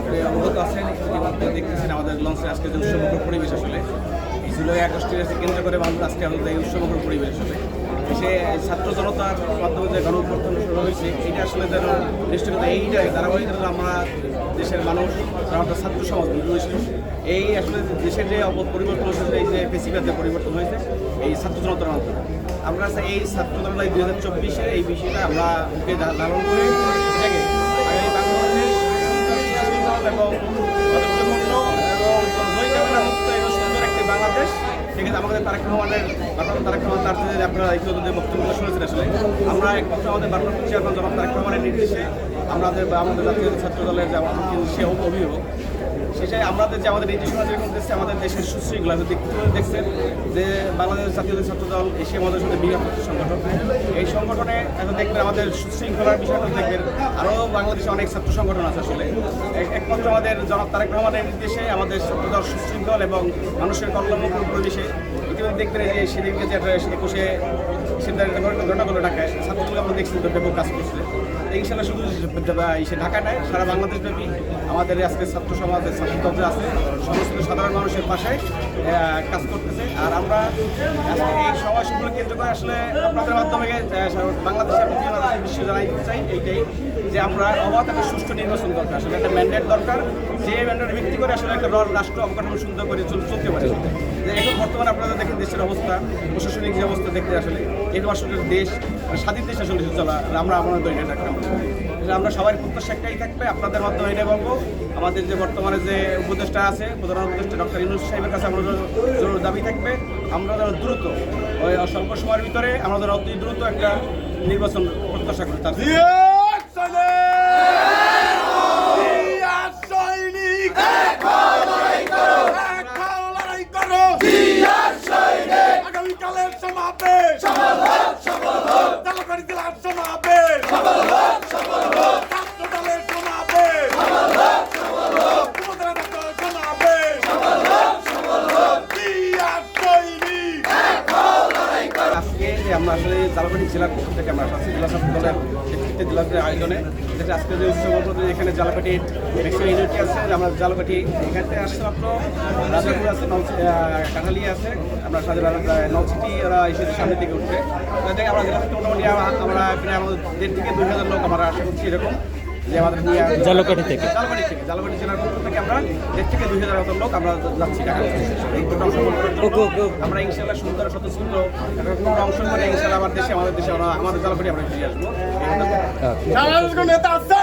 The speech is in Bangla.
আপনি অবগত আছেন দেখতেছেন আমাদের লঞ্চে আজকে যে উৎসবমুখর পরিবেশ আসলে। জুলাই, আগস্টের কেন্দ্র করে মানুষ আজকে আমাদের এই পরিবেশ আসলে। সে ছাত্র জনতার মাধ্যমে যে গণ উত্থান শুরু হয়েছে আসলে যেন নিশ্চিত এইটাই ধারাবাহিকতা আমরা দেশের মানুষ ছাত্র সমাজ বুঝেছিল এই আসলে দেশের যে পরিবর্তন হয়েছে, এই যে বেশিরভাগ পরিবর্তন হয়েছে, এই ছাত্র জনতার মাধ্যমে। আমরা এই ছাত্র জনতা দুই হাজার চব্বিশে এই বিষয়টা আমরা ধারণ করে সেক্ষেত্রে আমাদের তারেক রহমানের বারবার তারেক রহমান তার যে আপনারা এই যে বক্তব্য শুনেছেন আসলে। আমরা একমাত্র আমাদের বারবার চেয়ারম্যান যখন তারেক রহমানের নির্দেশে আমাদের আমাদের জাতীয় ছাত্র দলের যে সে অভিভাবক, সেটাই আমাদের যে আমাদের নির্দেশনা যেরকম দেখছে আমাদের দেশের সুশৃঙ্খলা। দেখতে দেখছেন যে বাংলাদেশ জাতীয় ছাত্র দল এশিয়া মহাদেশের সাথে সংগঠনে। এখন দেখবেন, আমাদের শৃঙ্খলার বিষয়টা দেখবেন। আরও বাংলাদেশে অনেক ছাত্র সংগঠন আছে আসলে। একমাত্র আমাদের জনাব তারেক রহমানের নির্দেশে আমাদের ছাত্রদল সুশৃঙ্খল এবং মানুষের কল্যাণমুখী পরিবেশে ইতিমধ্যে দেখবেন যে সেদিনকে যে একুশে সিদ্ধান্ত ঘটনাগুলো ঢাকায় ছাত্রগুলো আমরা দেখছি ব্যাপক কাজ করছে। ইনশাল্লাহ শুধু ঢাকা নয় সারা বাংলাদেশ ব্যাপী আমাদের আজকে ছাত্র সমাজের ছাত্রতন্ত্র আছে। সমস্ত সাধারণ মানুষের পাশে কাজ করতেছে। আর আমরা আজকে সবাই সুন্দর কেন্দ্র করে আসলে আপনাদের মাধ্যমে বাংলাদেশের বিশ্ব জানাই চাই এইটাই যে আমরা অবাধ একটা সুষ্ঠু নির্বাচন দরকার। আসলে একটা ম্যান্ডেট দরকার। যে ম্যান্ডেট ভিত্তি করে আসলে একটা রাষ্ট্র অবকাঠামো সুন্দর করে চলতে পারে। এখন বর্তমানে আপনারা দেখেন দেশের অবস্থা, প্রশাসনিক যে অবস্থা দেখতে আসলে আসলে দেশ মানে স্বাধীন দেশ আসলে চলা আমরা আমাদের এটা আমরা প্রত্যাশা একটাই থাকবে, আপনাদের মাধ্যমে এটাই বলব, আমাদের যে বর্তমানে যে উপদেষ্টা আছে, প্রধান উপদেষ্টা ডক্টর ইউনুস সাহেবের কাছে দাবি থাকবে, আমরা যেন দ্রুত, ওই স্বল্প সময়ের ভিতরে যেন অতি দ্রুত একটা নির্বাচন প্রত্যাশা করি আজকে আমরা আসলে জালাবাড়ি জেলার পক্ষ থেকে আমরা আসছি জেলা ছাত্র দলের নেতৃত্বে জেলার আয়োজনে। যেটা আজকে যে উৎসব এখানে জালাকাঠির বেশি ইউনিটি আছে আমরা জালপাটি এখানে আসছে মাত্র। রাজাপুর আছে আহ, আছে আমরা সাথে নলসিটি ওরা এসে সামনে থেকে উঠবে তাদেরকে আমরা জেলা মোটামুটি আমরা প্রায় আমাদের দেড় থেকে দুই হাজার লোক আমরা আশা করছি এরকম। যে আমাদের জালকাঠি থেকে। জালকাঠি থেকে জালকাঠি জেলার পক্ষ থেকে আমরা দেড় থেকে দুই হাজার লোক আমরা যাচ্ছি ঢাকা এই। আমরা ইনশাল্লাহ সুন্দর স্বতঃস্ফূর্ত একটা প্রোগ্রাম অংশ করে ইনশাল্লাহ আমার দেশে আমাদের দেশে আমরা আমাদের জালকাঠি আমরা ফিরে আসব। সারা নেতা আছে